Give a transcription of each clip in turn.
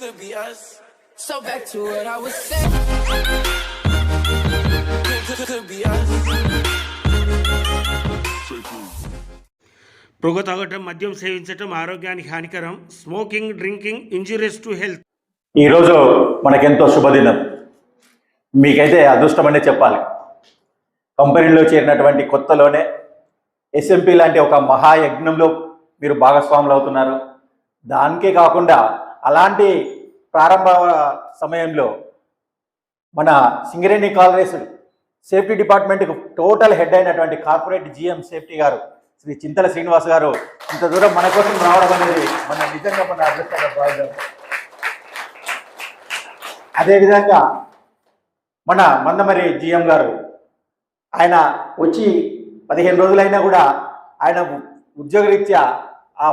Could be us. So back to what I was saying. Could, could, could be us. పొగ తాగటం మద్యం సేవించటం ఆరోగ్యానికి హానికరం smoking drinking injurious to health ఈరోజు మనకెంతో శుభదినం మీకైతే అదృష్టమనే చెప్పాలి కంపెనీలో చేరినటువంటి కొత్తలోనే ఎస్ఎంపి లాంటి ఒక మహాయజ్ఞంలో మీరు భాగస్వాములు అవుతున్నారు దానికే కాకుండా అలాంటి ప్రారంభ సమయంలో మన సింగరేణి కాలరేసుడు సేఫ్టీ డిపార్ట్మెంట్కు టోటల్ హెడ్ అయినటువంటి corporate GM safety garu Shri Chintala Srinivas గారు ఇంత దూరం మన కోసం రావడం అనేది మన నిజంగా మన అదృష్టంగా భావిద్దాం. అదేవిధంగా మన మందమరి జిఎం గారు ఆయన వచ్చి పదిహేను రోజులైనా కూడా ఆయన ఉద్యోగరీత్యా ఆ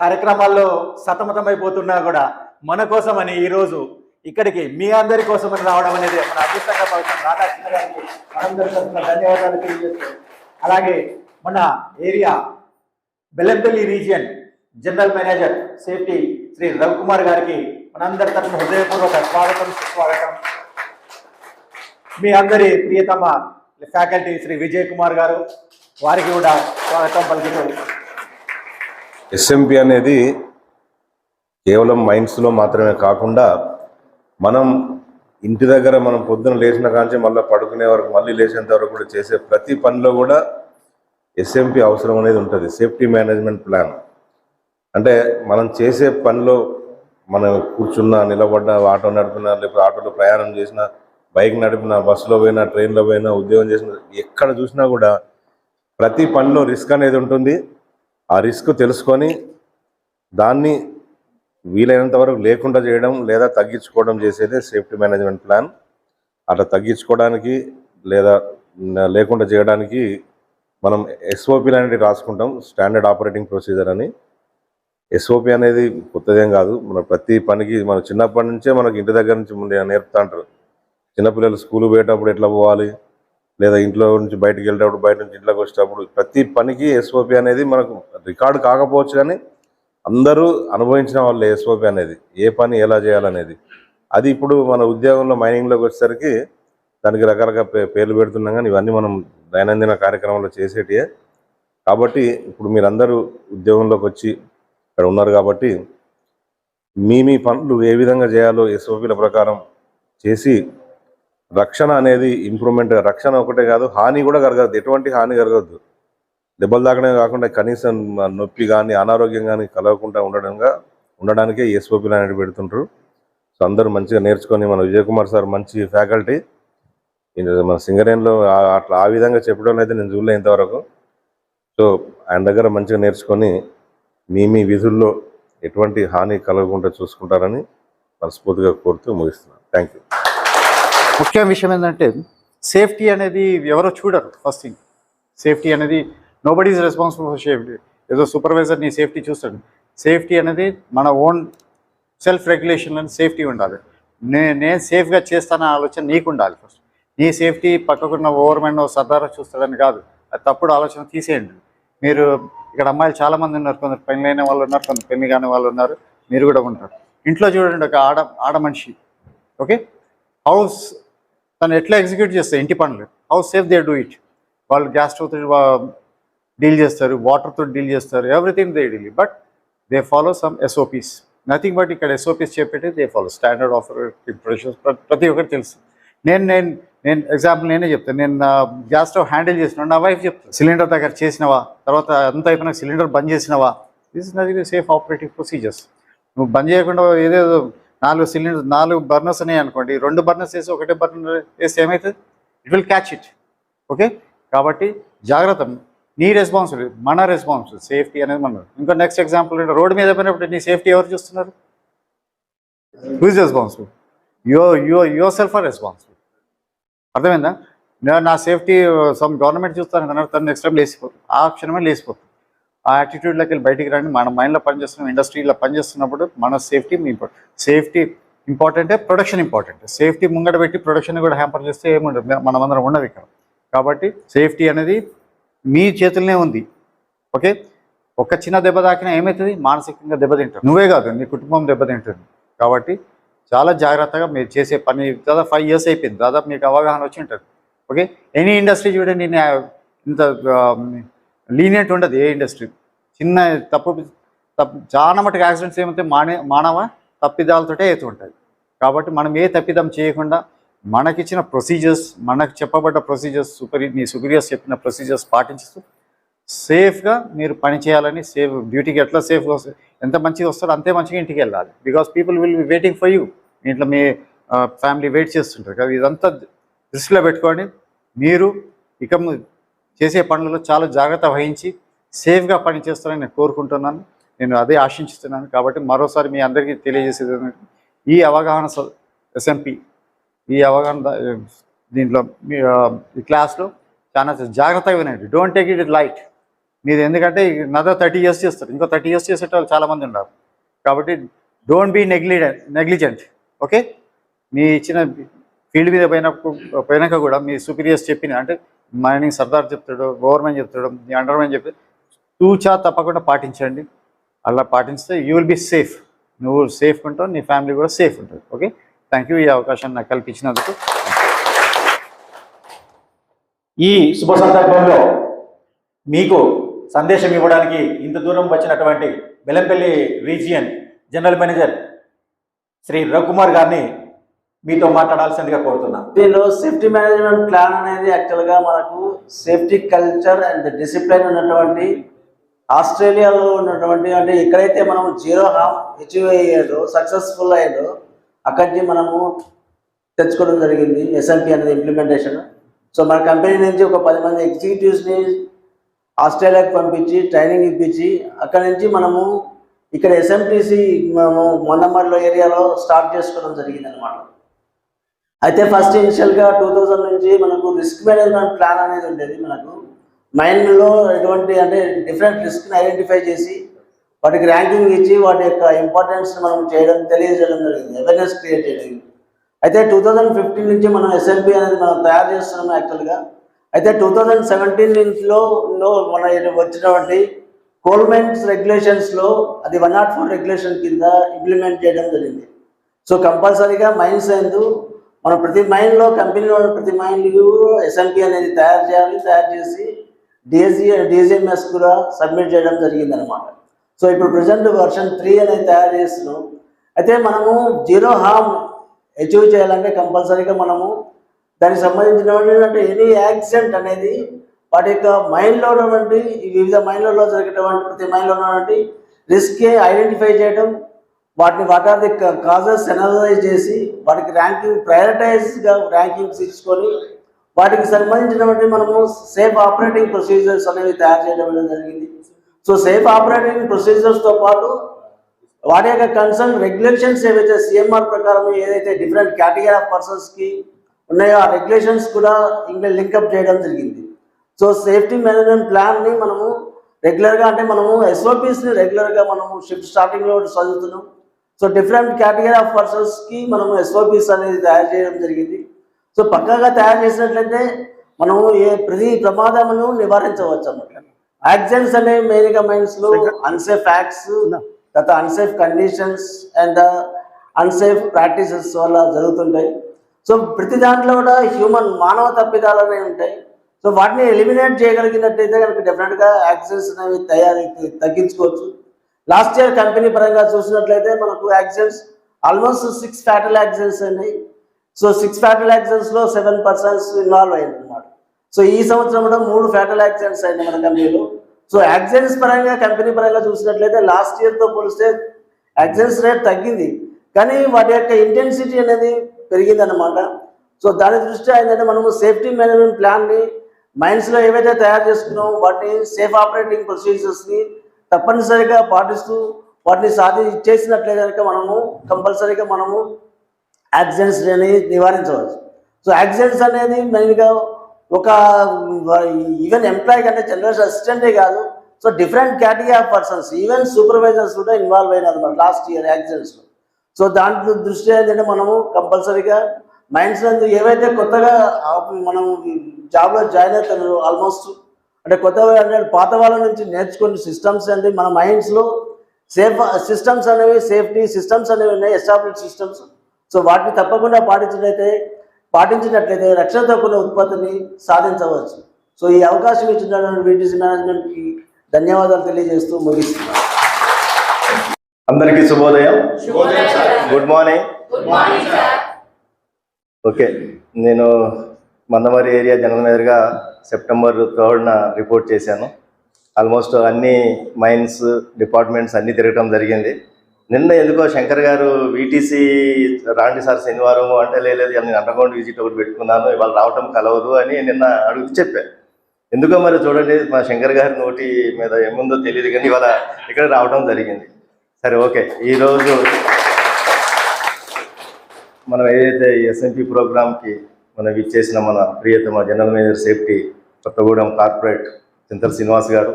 కార్యక్రమాల్లో సతమతమైపోతున్నా కూడా మన కోసమని ఈరోజు ఇక్కడికి మీ అందరి కోసమని రావడం అనేది మన అదృష్టంగా భావిస్తాం రాధాకృష్ణ గారికి మనందరి తరఫున ధన్యవాదాలు తెలియజేస్తాం అలాగే మన area Bellampalli region general manager safety Shri Ravikumar గారికి మనందరి తరఫున హృదయపూర్వక స్వాగతం సుస్వాగతం. మీ అందరి ప్రియతమ ఫ్యాకల్టీ శ్రీ విజయ్ కుమార్ గారు వారికి కూడా స్వాగతం పలుకుతూ ఎస్ఎంపి అనేది కేవలం మైండ్స్లో మాత్రమే కాకుండా మనం ఇంటి దగ్గర మనం పొద్దున లేచిన కాంచి మళ్ళీ పడుకునే వరకు మళ్ళీ లేచేంత వరకు కూడా చేసే ప్రతి పనిలో కూడా ఎస్ఎంపి అవసరం అనేది ఉంటుంది. సేఫ్టీ మేనేజ్మెంట్ ప్లాన్ అంటే మనం చేసే పనిలో మనం కూర్చున్నా నిలబడ్డా ఆటో నడిపినా లేకపోతే ఆటోలో ప్రయాణం చేసినా బైక్ నడిపినా బస్సులో పోయినా ట్రైన్లో పోయినా ఉద్యోగం చేసిన ఎక్కడ చూసినా కూడా ప్రతి పనిలో రిస్క్ అనేది ఉంటుంది. ఆ రిస్క్ తెలుసుకొని దాన్ని వీలైనంత వరకు లేకుండా చేయడం లేదా తగ్గించుకోవడం చేసేదే సేఫ్టీ మేనేజ్మెంట్ ప్లాన్. అట్లా తగ్గించుకోవడానికి లేదా లేకుండా చేయడానికి మనం ఎస్ఓపి అనేవి రాసుకుంటాం స్టాండర్డ్ ఆపరేటింగ్ ప్రొసీజర్ అని. ఎస్ఓపి అనేది కొత్తదేం కాదు. మన ప్రతి పనికి మన చిన్నప్పటి నుంచే మనకి ఇంటి దగ్గర నుంచి ముందే నేర్పుతా అంటారు చిన్నపిల్లలు స్కూల్ పోయేటప్పుడు ఎట్లా పోవాలి? లేదా ఇంట్లో నుంచి బయటకు వెళ్ళేటప్పుడు బయట నుంచి ఇంట్లోకి వచ్చేటప్పుడు ప్రతి పనికి ఎస్ఓపి అనేది మనకు రికార్డు కాకపోవచ్చు కానీ అందరూ అనుభవించిన వాళ్ళే ఎస్ఓపి అనేది. ఏ పని ఎలా చేయాలనేది. అది ఇప్పుడు మన ఉద్యోగంలో మైనింగ్లోకి వచ్చేసరికి దానికి రకరకాల పే- పేర్లు పెడుతున్నాం కానీ ఇవన్నీ మనం దైనందిన కార్యక్రమంలో చేసేటివే కాబట్టి ఇప్పుడు మీరందరూ ఉద్యోగంలోకి వచ్చి ఇక్కడ ఉన్నారు కాబట్టి మీ మీ పనులు ఏ విధంగా చేయాలో ఎస్ఓపిల ప్రకారం చేసి రక్షణ అనేది ఇంప్రూవ్మెంట్ రక్షణ ఒకటే కాదు హాని కూడా కలగదు ఎటువంటి హాని కలగద్దు దెబ్బలు తాకడమే కాకుండా కనీసం నొప్పి కానీ అనారోగ్యం కానీ కలగకుండా ఉండడంగా ఉండడానికే ఎస్ఓపీలు అనేది పెడుతుంటారు సో అందరూ మంచిగా నేర్చుకొని మన విజయ్ కుమార్ సార్ మంచి ఫ్యాకల్టీ మన సింగరేన్లో అట్లా ఆ విధంగా చెప్పడం అయితే నేను చూడలే ఇంతవరకు. సో ఆయన దగ్గర మంచిగా నేర్చుకొని మీ మీ విధుల్లో ఎటువంటి హాని కలగకుండా చూసుకుంటారని మనస్ఫూర్తిగా కోరుతూ ముగిస్తున్నాను. థ్యాంక్ యూ ముఖ్య విషయం ఏంటంటే సేఫ్టీ అనేది ఎవరో చూడరు ఫస్ట్ థింగ్. సేఫ్టీ అనేది nobody is responsible for safety ఏదో సూపర్వైజర్ నీ సేఫ్టీ చూస్తాడు. సేఫ్టీ అనేది మన ఓన్ సెల్ఫ్ రెగ్యులేషన్లని సేఫ్టీ ఉండాలి. నే నేను సేఫ్గా చేస్తానన్న ఆలోచన నీకు ఉండాలి ఫస్ట్ నీ సేఫ్టీ పక్కకున్న ఓవర్మెన్ సర్దార్ చూస్తాడని కాదు. అది తప్పుడు ఆలోచన తీసేయండి. మీరు ఇక్కడ అమ్మాయిలు చాలామంది ఉన్నారు. కొందరు పెళ్ళి అయిన వాళ్ళు ఉన్నారు కొందరు పెళ్ళి కాని వాళ్ళు ఉన్నారు. మీరు కూడా ఉంటారు. ఇంట్లో చూడండి ఒక ఆడ ఆడ మనిషి. ఓకే? హౌస్ తను ఎట్లా ఎగ్జిక్యూట్ చేస్తారు ఇంటి పనులు? How safe they do it వాళ్ళు గ్యాస్ స్టవ్తో డీల్ చేస్తారు వాటర్తో డీల్ చేస్తారు everything they deal but they follow some SOPs nothing but ఇక్కడ ఎస్ఓపీస్ చెప్పేది they follow standard offer impressions ప్రతి ఒక్కరు తెలుసు. నేను నేను నేను ఎగ్జాంపుల్ నేనే చెప్తాను నేను గ్యాస్ స్టవ్ హ్యాండిల్ చేసిన నా వైఫ్ చెప్తాను సిలిండర్ దగ్గర చేసినవా? తర్వాత అంత అయిపోయినా సిలిండర్ బంద్ చేసినవా? This is nothing safe operating procedures నువ్వు బంద్ చేయకుండా ఏదేదో నాలుగు సిలిండర్ నాలుగు బర్నర్స్ ఉన్నాయి అనుకోండి. రెండు బర్నర్స్ వేసి ఒకటే బర్నర్ వేస్తే ఏమవుతుంది it will catch it okay కాబట్టి జాగ్రత్త. నీ రెస్పాన్సిబిలిటీ మన రెస్పాన్సిబిలిటీ సేఫ్టీ అనేది మన. ఇంకో నెక్స్ట్ ఎగ్జాంపుల్ రోడ్డు మీద పోయినప్పుడు నీ సేఫ్టీ ఎవరు చూస్తున్నారు? హూజ్ రెస్పాన్సిబుల్ యో యో యువర్ సెల్ఫ్ ఆర్ రెస్పాన్సిబుల్ అర్థమైందా? నేను నా సేఫ్టీ సమ్ గవర్నమెంట్ చూస్తాను కదా తను నెక్స్ట్ టైం లేచిపోతుంది ఆ క్షణమే లేచిపోతుంది. ఆ యాటిట్యూడ్లోకి వెళ్ళి బయటికి రండి. మన మైండ్లో పనిచేస్తున్నాం ఇండస్ట్రీలో పనిచేస్తున్నప్పుడు మన సేఫ్టీ మీ సేఫ్టీ ఇంపార్టెంటే ప్రొడక్షన్ ఇంపార్టెంట్ సేఫ్టీ ముంగట పెట్టి ప్రొడక్షన్ కూడా హ్యాంపర్ చేస్తే ఏముండదు. మనమందరం ఉండదు ఇక్కడ. కాబట్టి సేఫ్టీ అనేది మీ చేతుల్లోనే ఉంది. ఓకే? ఒక చిన్న దెబ్బ తాకినా ఏమవుతుంది మానసికంగా దెబ్బతింటుంది నువ్వే కాదు నీ కుటుంబం దెబ్బతింటుంది కాబట్టి చాలా జాగ్రత్తగా మీరు చేసే పని దాదాపు ఫైవ్ ఇయర్స్ అయిపోయింది. దాదాపు మీకు అవగాహన వచ్చి ఉంటుంది. ఓకే? ఎనీ ఇండస్ట్రీ చూడండి నేను ఇంత లీనియంట్ ఉండదు ఏ ఇండస్ట్రీ చిన్న తప్పు తప్పు చాలా మటుకు యాక్సిడెంట్స్ ఏమంటే మానే మానవ తప్పిదాలతోటే అవుతుంటుంది కాబట్టి మనం ఏ తప్పిదం చేయకుండా మనకిచ్చిన ప్రొసీజర్స్ మనకు చెప్పబడ్డ ప్రొసీజర్స్ సూపర్ మీ సుపీరియర్స్ చెప్పిన ప్రొసీజర్స్ పాటించుతూ సేఫ్గా మీరు పని చేయాలని సేఫ్ డ్యూటీకి ఎట్లా సేఫ్గా వస్తుంది ఎంత మంచిగా వస్తారో అంతే మంచిగా ఇంటికి వెళ్ళాలి. Because people will be waiting for you ఇంట్లో మీ ఫ్యామిలీ వెయిట్ చేస్తుంటారు. కదా ఇదంతా దృష్టిలో పెట్టుకొని మీరు ఇక చేసే పనులలో చాలా జాగ్రత్త వహించి సేఫ్గా పని చేస్తారని నేను కోరుకుంటున్నాను. నేను అదే ఆశించుతున్నాను. కాబట్టి మరోసారి మీ అందరికీ తెలియజేసేది ఏంటంటే ఈ అవగాహన ఎస్ఎంపి ఈ అవగాహన దీంట్లో మీ ఈ క్లాస్లో చాలా జాగ్రత్తగా వినండి. డోంట్ టేక్ ఇట్ లైట్ మీరు ఎందుకంటే నదర్ థర్టీ ఇయర్స్ చేస్తారు. ఇంకో థర్టీ ఇయర్స్ చేసేట వాళ్ళు చాలామంది ఉన్నారు. కాబట్టి don't be negligent negligent okay మీ ఇచ్చిన ఫీల్డ్ మీద పోయిన పోయినాక కూడా మీ సుపీరియర్స్ చెప్పిన అంటే మైనింగ్ సర్దార్ చెప్తాడు గవర్నమెంట్ చెప్తాడు మీ అండర్మెంట్ చెప్తాడు తూచా తప్పకుండా పాటించండి. అలా పాటిస్తే యూ విల్ బి సేఫ్ నువ్వు సేఫ్ ఉంటావు నీ ఫ్యామిలీ కూడా సేఫ్ ఉంటుంది. ఓకే థ్యాంక్ యూ ఈ అవకాశాన్ని నాకు కల్పించినందుకు. ఈ శుభ సందర్భంలో మీకు సందేశం ఇవ్వడానికి ఇంత దూరం వచ్చినటువంటి Bellampalli region general manager Shri Ravikumar గారిని మీతో మాట్లాడాల్సిందిగా కోరుతున్నా దీనిలో సేఫ్టీ మేనేజ్మెంట్ ప్లాన్ అనేది యాక్చువల్గా మనకు సేఫ్టీ కల్చర్ అండ్ డిసిప్లిన్ ఉన్నటువంటి ఆస్ట్రేలియాలో ఉన్నటువంటి అంటే ఎక్కడైతే మనం జీరో హామ్ అచీవ్ అయ్యేదో సక్సెస్ఫుల్ అయ్యేదో అక్కడి నుంచి మనము తెచ్చుకోవడం జరిగింది ఎస్ఎంపి అనేది ఇంప్లిమెంటేషన్ సో మన కంపెనీ నుంచి ఒక పది మంది ఎగ్జిక్యూటివ్స్ని ఆస్ట్రేలియాకి పంపించి ట్రైనింగ్ ఇప్పించి అక్కడ నుంచి మనము ఇక్కడ ఎస్ఎంటీసీ మనము మొన్నమర్లో ఏరియాలో స్టార్ట్ చేసుకోవడం జరిగింది అనమాట అయితే ఫస్ట్ ఇనిషియల్గా టూ థౌజండ్ నుంచి మనకు రిస్క్ మేనేజ్మెంట్ ప్లాన్ అనేది ఉండేది మనకు. మైండ్లో ఎటువంటి అంటే డిఫరెంట్ రిస్క్ని ఐడెంటిఫై చేసి వాటికి ర్యాంకింగ్ ఇచ్చి వాటి యొక్క ఇంపార్టెన్స్ మనం చేయడం తెలియజేయడం జరిగింది అవేర్నెస్ క్రియేట్ చేయడం. అయితే టూ థౌజండ్ ఫిఫ్టీన్ నుంచి మనం ఎస్ఎంపీ అనేది మనం తయారు చేస్తున్నాం యాక్చువల్గా అయితే టూ థౌజండ్ సెవెంటీన్ నుంచిలో మన వచ్చినటువంటి కోల్మెంట్స్ రెగ్యులేషన్స్లో అది వన్ నాట్ ఫోర్ రెగ్యులేషన్ కింద ఇంప్లిమెంట్ చేయడం జరిగింది. సో కంపల్సరీగా మైన్స్ ఎందు మనం ప్రతి మైన్లో కంపెనీలో ఉన్న ప్రతి మైండ్ ఎస్ఎంపీ అనేది తయారు చేయాలి తయారు చేసి డీజీ డిఎస్ఎంఎస్ కూడా సబ్మిట్ చేయడం జరిగిందనమాట సో ఇప్పుడు ప్రజెంట్ వర్షన్ త్రీ అనేది తయారు చేస్తున్నాం. అయితే మనము జీరో హార్మ్ అచీవ్ చేయాలంటే కంపల్సరీగా మనము దానికి సంబంధించినటువంటి ఎనీ యాక్సిడెంట్ అనేది వాటి యొక్క మైండ్లో ఉన్నటువంటి వివిధ మైండ్లలో జరిగేటువంటి ప్రతి మైండ్లో ఉన్నటువంటి రిస్క్ ఐడెంటిఫై చేయడం వాటిని what are the causes analyse చేసి వాటికి ర్యాంకింగ్ ప్రయారిటైజ్గా ర్యాంకింగ్స్ ఇచ్చుకొని వాటికి సంబంధించినటువంటి మనము సేఫ్ ఆపరేటింగ్ ప్రొసీజర్స్ అనేవి తయారు చేయడం జరిగింది. సో సేఫ్ ఆపరేటింగ్ ప్రొసీజర్స్తో పాటు వాటి యొక్క కన్సర్న్ రెగ్యులేషన్స్ ఏవైతే సిఎంఆర్ ప్రకారం ఏదైతే డిఫరెంట్ కేటగిరీ ఆఫ్ పర్సన్స్కి ఉన్నాయో ఆ రెగ్యులేషన్స్ కూడా ఇంకా లింకప్ చేయడం జరిగింది. సో సేఫ్టీ మేనేజ్మెంట్ ప్లాన్ని మనము రెగ్యులర్గా అంటే మనము ఎస్ఓపీస్ని రెగ్యులర్గా మనము షిఫ్ట్ స్టార్టింగ్లో చదువుతున్నాం. సో డిఫరెంట్ కేటగిరీ ఆఫ్ పర్సన్స్కి మనము ఎస్ఓపీస్ అనేది తయారు చేయడం జరిగింది. సో పక్కాగా తయారు చేసినట్లయితే మనము ఏ ప్రతి ప్రమాదమును నివారించవచ్చు అన్నమాట. యాక్సిడెంట్స్ అనేవి మెయిన్గా మైండ్స్లో అన్సేఫ్ యాక్ట్స్ తర్వాత unsafe conditions and unsafe practices వల్ల జరుగుతుంటాయి. సో ప్రతి దాంట్లో కూడా హ్యూమన్ మానవ తప్పిదాలు అనేవి ఉంటాయి. సో వాటిని ఎలిమినేట్ చేయగలిగినట్టయితే కనుక డెఫినెట్గా యాక్సిడెంట్స్ అనేవి తయారీ తగ్గించుకోవచ్చు. లాస్ట్ ఇయర్ కంపెనీ పరంగా చూసినట్లయితే మనకు accidents almost six fatal accidents అయినాయి సో సిక్స్ ఫ్యాటల్ యాక్సిడెంట్స్లో సెవెన్ పర్సన్స్ ఇన్వాల్వ్ అయ్యారు అనమాట సో ఈ సంవత్సరం కూడా మూడు ఫ్యాటల్ యాక్సిడెంట్స్ అయింది మన కంపెనీలో. సో యాక్సిడెంట్స్ పరంగా కంపెనీ పరంగా చూసినట్లయితే లాస్ట్ ఇయర్తో పోలిస్తే యాక్సిడెంట్స్ రేట్ తగ్గింది. కానీ వాటి యొక్క ఇంటెన్సిటీ అనేది పెరిగింది అనమాట సో దాని దృష్ట్యా ఏంటంటే మనము సేఫ్టీ మేనేజ్మెంట్ ప్లాన్ని మైండ్స్లో ఏవైతే తయారు చేసుకున్నామో వాటిని సేఫ్ ఆపరేటింగ్ ప్రొసీజర్స్ని తప్పనిసరిగా పాటిస్తూ వాటిని సాధి చేసినట్లయితే కనుక మనము కంపల్సరీగా మనము యాక్సిడెంట్స్ అనేది నివారించవచ్చు. సో యాక్సిడెంట్స్ అనేది మెయిన్గా ఒక ఈవెన్ ఎంప్లాయీ కంటే జనరల్ అసిస్టెంటే కాదు. So different category of persons even supervisors కూడా ఇన్వాల్వ్ అయినారు మన లాస్ట్ ఇయర్ యాక్సిడెంట్స్లో. సో దాంట్లో దృష్ట్యా ఏంటంటే మనము కంపల్సరీగా మైండ్స్ నందు ఏవైతే కొత్తగా మనం జాబ్లో జాయిన్ అవుతున్నారు ఆల్మోస్ట్ అంటే కొత్తగా అంటే పాత వాళ్ళ నుంచి నేర్చుకునే సిస్టమ్స్ అంటే మన మైండ్స్లో సేఫ్ సిస్టమ్స్ అనేవి సేఫ్టీ సిస్టమ్స్ అనేవి ఉన్నాయి ఎస్టాబ్లిష్ సిస్టమ్స్. సో వాటిని తప్పకుండా పాటించినట్లయితే పాటించినట్లయితే రక్షణతో కూడిన ఉత్పత్తిని సాధించవచ్చు. సో ఈ అవకాశం ఇచ్చినటువంటి వీటీసీ మేనేజ్మెంట్కి ధన్యవాదాలు తెలియజేస్తూ ముగిస్తున్నాను. అందరికీ శుభోదయం. గుడ్ మార్నింగ్ ఓకే నేను మందమరి ఏరియా జనరల్ మేనేజర్గా సెప్టెంబర్ థర్డ్న రిపోర్ట్ చేశాను. ఆల్మోస్ట్ అన్ని మైన్స్ డిపార్ట్మెంట్స్ అన్ని తిరగటం జరిగింది. నిన్న ఎందుకో శంకర్ గారు వీటీసీ రాండి సార్ శనివారం అంటే లేదు నేను అండర్గ్రౌండ్ విజిట్ ఒకటి పెట్టుకున్నాను ఇవాళ రావటం కలవదు అని నిన్న అడుగు చెప్పాను ఎందుకో మరి చూడండి మా శంకర్ గారి నోటి మీద ఏముందో తెలియదు కానీ ఇవాళ ఇక్కడ రావడం జరిగింది. సరే ఓకే. ఈరోజు మనం ఏదైతే ఎస్ఎంపి ప్రోగ్రామ్కి మనం ఇచ్చేసిన మన ప్రియతమ general manager safety Kothagudem corporate Chintala Srinivas garu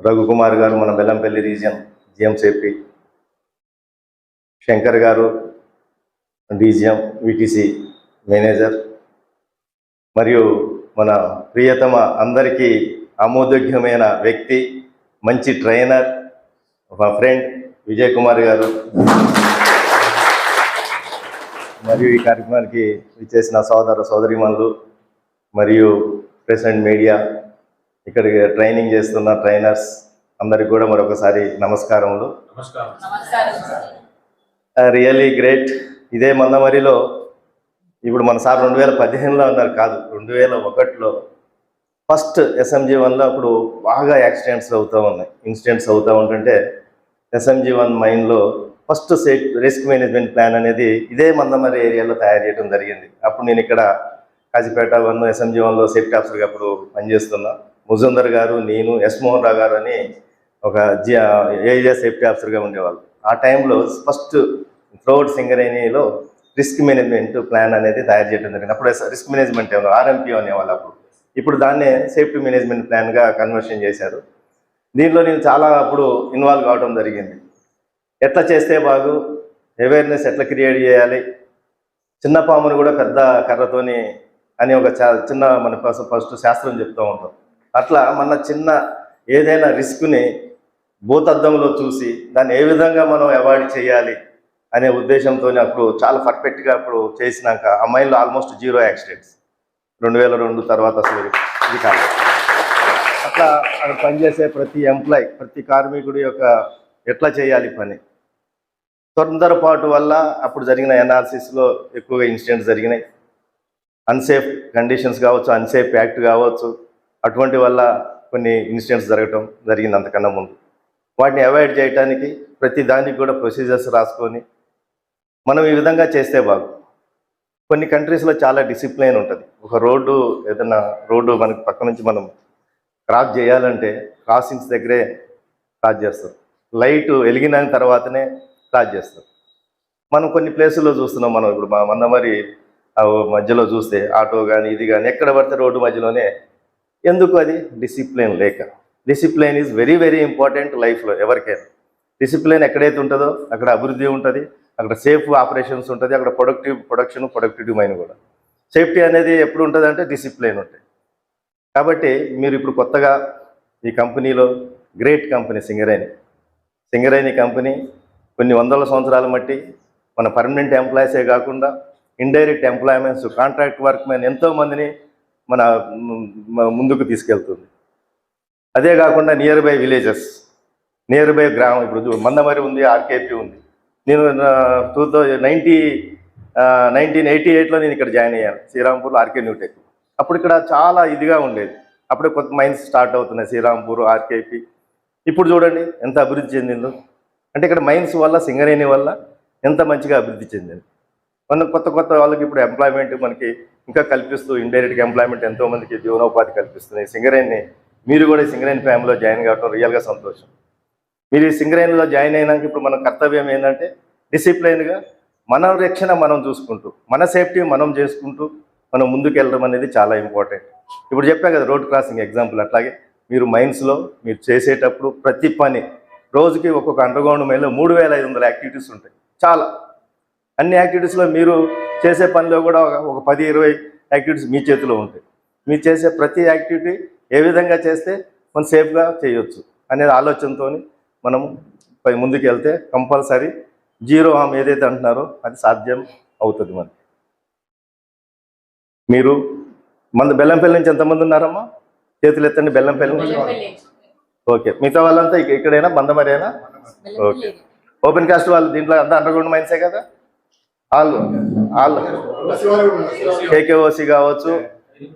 Raghukumar garu మన బెల్లంపల్లి రీజియన్ జిఎం శంకర్ గారు డీజిఎం విటిసి మేనేజర్ మరియు మన ప్రియతమ అందరికీ ఆమోదోగ్యమైన వ్యక్తి మంచి ట్రైనర్ మా ఫ్రెండ్ విజయ్ కుమార్ గారు. మరియు ఈ కార్యక్రమానికి విచ్చేసిన సోదర సోదరిమణులు మరియు ప్రెసెంట్ మీడియా ఇక్కడికి ట్రైనింగ్ చేస్తున్న ట్రైనర్స్ అందరికి కూడా మరొకసారి నమస్కారములు. Really great. ఇదే మందమరిలో ఇప్పుడు మన సార్ రెండు వేల పదిహేనులో అన్నారు కాదు రెండు వేల ఒకటిలో ఫస్ట్ ఎస్ఎంజీ వన్లో అప్పుడు బాగా యాక్సిడెంట్స్ అవుతూ ఉన్నాయి. ఇన్సిడెంట్స్ అవుతూ ఉంటుంటే SMG one మైన్లో first safe risk management plan అనేది ఇదే మందమరి ఏరియాలో తయారు చేయడం జరిగింది. అప్పుడు నేను ఇక్కడ కాజీపేట వన్ ఎస్ఎంజీ వన్లో సేఫ్టీ ఆఫీసర్గా అప్పుడు పనిచేస్తున్నా. ముజందర్ గారు నేను ఎస్ మోహన్ రావు గారు అని ఒక జియా ఏరియా సేఫ్టీ ఆఫీసర్గా ఉండేవాళ్ళు. ఆ టైంలో ఫస్ట్ థ్రోడ్ సింగరేణిలో రిస్క్ మేనేజ్మెంట్ ప్లాన్ అనేది తయారు చేయడం జరిగింది. అప్పుడు రిస్క్ మేనేజ్మెంట్ ఏమో ఆర్ఎంపీ అనేవాళ్ళు అప్పుడు. ఇప్పుడు దాన్నే సేఫ్టీ మేనేజ్మెంట్ ప్లాన్గా కన్వర్షన్ చేశారు. దీనిలో నేను చాలా అప్పుడు ఇన్వాల్వ్ కావడం జరిగింది. ఎట్లా చేస్తే బాగు? అవేర్నెస్ ఎట్లా క్రియేట్ చేయాలి? చిన్న పామును కూడా పెద్ద కర్రతోని అని ఒక చిన్న మన ఫస్ట్ శాస్త్రం చెప్తూ ఉంటాం. అట్లా మన చిన్న ఏదైనా రిస్క్ని భూతద్దంలో చూసి దాన్ని ఏ విధంగా మనం అవాయిడ్ చేయాలి అనే ఉద్దేశంతో అప్పుడు చాలా పర్ఫెక్ట్గా అప్పుడు చేసినాక ఆ ఆల్మోస్ట్ జీరో యాక్సిడెంట్స్. రెండు వేల రెండు తర్వాత అసలు ఇది- ఇది కాదు అట్లా అక్కడ పనిచేసే ప్రతి ఎంప్లాయ్ ప్రతి కార్మికుడి యొక్క ఎట్లా చేయాలి పని? తొందరపాటు వల్ల అప్పుడు జరిగిన ఎనాలిసిస్లో ఎక్కువగా ఇన్సిడెంట్స్ జరిగినాయి. అన్సేఫ్ కండిషన్స్ కావచ్చు అన్సేఫ్ యాక్ట్ కావచ్చు. అటువంటి వల్ల కొన్ని ఇన్సిడెంట్స్ జరగటం జరిగింది అంతకన్నా ముందు. వాటిని అవాయిడ్ చేయడానికి ప్రతి దానికి కూడా ప్రొసీజర్స్ రాసుకొని మనం ఈ విధంగా చేస్తే బాగు. కొన్ని కంట్రీస్లో చాలా డిసిప్లైన్ ఉంటుంది. ఒక రోడ్డు ఏదైనా రోడ్డు మనకి పక్క నుంచి మనం క్రాస్ చేయాలంటే క్రాసింగ్స్ దగ్గరే క్రాస్ చేస్తారు. లైట్ వెలిగిన తర్వాతనే క్రాస్ చేస్తారు. మనం కొన్ని ప్లేసుల్లో చూస్తున్నాం మనం. ఇప్పుడు మా మందమరి ఆ మధ్యలో చూస్తే ఆటో కానీ ఇది కానీ ఎక్కడ పడితే రోడ్డు మధ్యలోనే ఎందుకు అది? డిసిప్లిన్ లేక. Discipline is very very important లైఫ్లో ఎవరికైనా. డిసిప్లిన్ ఎక్కడైతే ఉంటుందో అక్కడ అభివృద్ధి ఉంటుంది అక్కడ సేఫ్ ఆపరేషన్స్ ఉంటుంది అక్కడ ప్రొడక్టివ్ ప్రొడక్షన్ ప్రొడక్టివ్ మైన్ కూడా. సేఫ్టీ అనేది ఎప్పుడు ఉంటుంది అంటే డిసిప్లిన్ ఉంటుంది కాబట్టి మీరు ఇప్పుడు కొత్తగా ఈ కంపెనీలో great company Singareni Singareni company కొన్ని వందల సంవత్సరాల మట్టి మన పర్మనెంట్ ఎంప్లాయీసే కాకుండా indirect employments contract workmen ఎంతోమందిని మన ముందుకు తీసుకెళ్తుంది. అదే కాకుండా near by villages near by గ్రామం ఇప్పుడు మందమరి ఉంది ఆర్కేపీ ఉంది. నేను two thousand ninety nineteen eighty ఎయిట్లో నేను ఇక్కడ జాయిన్ అయ్యాను శ్రీరాంపూర్ ఆర్కే న్యూటెక్ అప్పుడు ఇక్కడ చాలా ఇదిగా ఉండేది. అప్పుడే కొత్త మైన్స్ స్టార్ట్ అవుతున్నాయి శ్రీరాంపూర్ ఆర్కేపీ. ఇప్పుడు చూడండి ఎంత అభివృద్ధి చెందిందో. అంటే ఇక్కడ మైన్స్ వల్ల సింగరేణి వల్ల ఎంత మంచిగా అభివృద్ధి చెందింది. మన కొత్త కొత్త వాళ్ళకి ఇప్పుడు ఎంప్లాయ్మెంట్ మనకి ఇంకా కల్పిస్తూ ఇండైరెక్ట్గా ఎంప్లాయ్మెంట్ ఎంతో మందికి జీవనోపాధి కల్పిస్తుంది. సింగరేణిని మీరు కూడా సింగరేణి ఫ్యామిలీలో జాయిన్ కావడం రియల్గా సంతోషం. మీరు ఈ సింగరేణిలో జాయిన్ అయినాక ఇప్పుడు మన కర్తవ్యం ఏంటంటే డిసిప్లైన్గా మన రక్షణ మనం చూసుకుంటూ మన సేఫ్టీ మనం చేసుకుంటూ మనం ముందుకెళ్ళడం అనేది చాలా ఇంపార్టెంట్ ఇప్పుడు చెప్పాను కదా రోడ్ క్రాసింగ్ ఎగ్జాంపుల్ అట్లాగే మీరు మైన్స్లో మీరు చేసేటప్పుడు ప్రతి పని రోజుకి ఒక్కొక్క అండర్గ్రౌండ్ మైన్లో మూడు వేల ఐదు వందల యాక్టివిటీస్ ఉంటాయి. చాలా. అన్ని యాక్టివిటీస్లో మీరు చేసే పనిలో కూడా ఒక- పది ఇరవై యాక్టివిటీస్ మీ చేతిలో ఉంటాయి. మీరు చేసే ప్రతి యాక్టివిటీ ఏ విధంగా చేస్తే మనం సేఫ్గా చేయొచ్చు అనే ఆలోచనతో మనం పై ముందుకు వెళ్తే కంపల్సరీ జీరో హామ్ ఏదైతే అంటున్నారో అది సాధ్యం అవుతుంది మనకి మీరు మన బెల్లంపల్లి నుంచి ఎంతమంది ఉన్నారమ్మా? చేతులు ఎత్తండి బెల్లంపల్లి నుంచి. ఓకే. మిగతా వాళ్ళంతా ఇక- ఇక్కడైనా? బందమరేనా ఓకే. ఓపెన్ కాస్ట్ వాళ్ళు దీంట్లో అంతా అండర్ గ్రౌండ్ మైన్సే కదా? వాళ్ళు వాళ్ళు కేకేఓసి కావచ్చు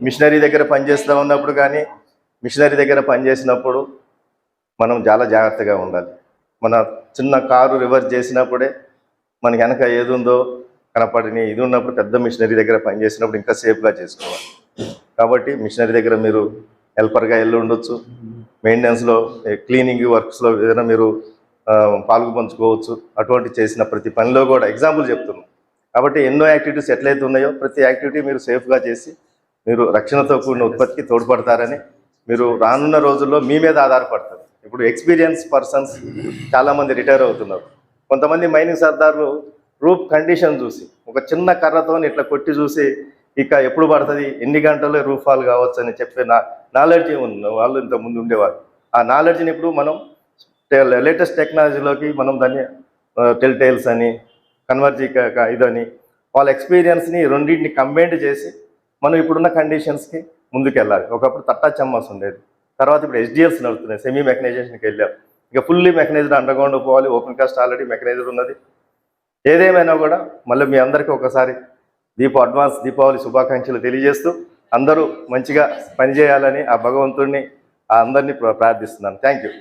మిషనరీ దగ్గర పనిచేస్తూ ఉన్నప్పుడు కానీ మిషనరీ దగ్గర పనిచేసినప్పుడు మనం చాలా జాగ్రత్తగా ఉండాలి. మన చిన్న కారు రివర్స్ చేసినప్పుడే మనకి వెనక ఏది ఉందో కనపడిని ఇది ఉన్నప్పుడు పెద్ద మిషనరీ దగ్గర పనిచేసినప్పుడు ఇంకా సేఫ్గా చేసుకోవాలి. కాబట్టి మిషనరీ దగ్గర మీరు హెల్పర్గా వెళ్ళి ఉండొచ్చు. మెయింటెనెన్స్లో క్లీనింగ్ వర్క్స్లో ఏదైనా మీరు పాల్గొపంచుకోవచ్చు అటువంటి చేసిన ప్రతి పనిలో కూడా ఎగ్జాంపుల్ చెప్తున్నాం. కాబట్టి ఎన్నో యాక్టివిటీస్ ఎట్లయితే ఉన్నాయో ప్రతి యాక్టివిటీ మీరు సేఫ్గా చేసి మీరు రక్షణతో కూడిన ఉత్పత్తికి తోడ్పడతారని మీరు రానున్న రోజుల్లో మీ మీద ఆధారపడతారు. ఇప్పుడు ఎక్స్పీరియన్స్ పర్సన్స్ చాలామంది రిటైర్ అవుతున్నారు. కొంతమంది మైనింగ్ సర్దార్లు రూప్ కండిషన్ చూసి ఒక చిన్న కర్రతో ఇట్లా కొట్టి చూసి ఇక ఎప్పుడు పడుతుంది ఎన్ని గంటల్లో రూఫ్ ఫాల్ కావచ్చు అని చెప్పే నా నాలెడ్జ్ ఉన్న వాళ్ళు ఇంత ముందు ఉండేవారు ఆ నాలెడ్జ్ని ఇప్పుడు మనం లేటెస్ట్ టెక్నాలజీలోకి మనం దాన్ని టెల్ టైల్స్ అని కన్వర్జీ ఇదని వాళ్ళ ఎక్స్పీరియన్స్ని రెండింటిని కంబైన్డ్ చేసి మనం ఇప్పుడున్న కండిషన్స్కి ముందుకెళ్ళాలి. ఒకప్పుడు తట్టా చెమ్మస్ ఉండేది. తర్వాత ఇప్పుడు హెచ్డిఎల్స్ నడుస్తున్నాయి. సెమీ మెకనైజేషన్కి వెళ్ళాం. ఇక ఫుల్లీ మెకనైజ్డ్ అండర్గ్రౌండ్ పోవాలి. ఓపెన్ కాస్ట్ ఆల్రెడీ మెకనైజ్డ్ ఉన్నది. ఏదేమైనా కూడా మళ్ళీ మీ అందరికీ ఒకసారి దీప అడ్వాన్స్ దీపావళి శుభాకాంక్షలు తెలియజేస్తూ అందరూ మంచిగా పనిచేయాలని ఆ భగవంతుడిని ఆ అందరినీ ప్రార్థిస్తున్నాను. Thank you.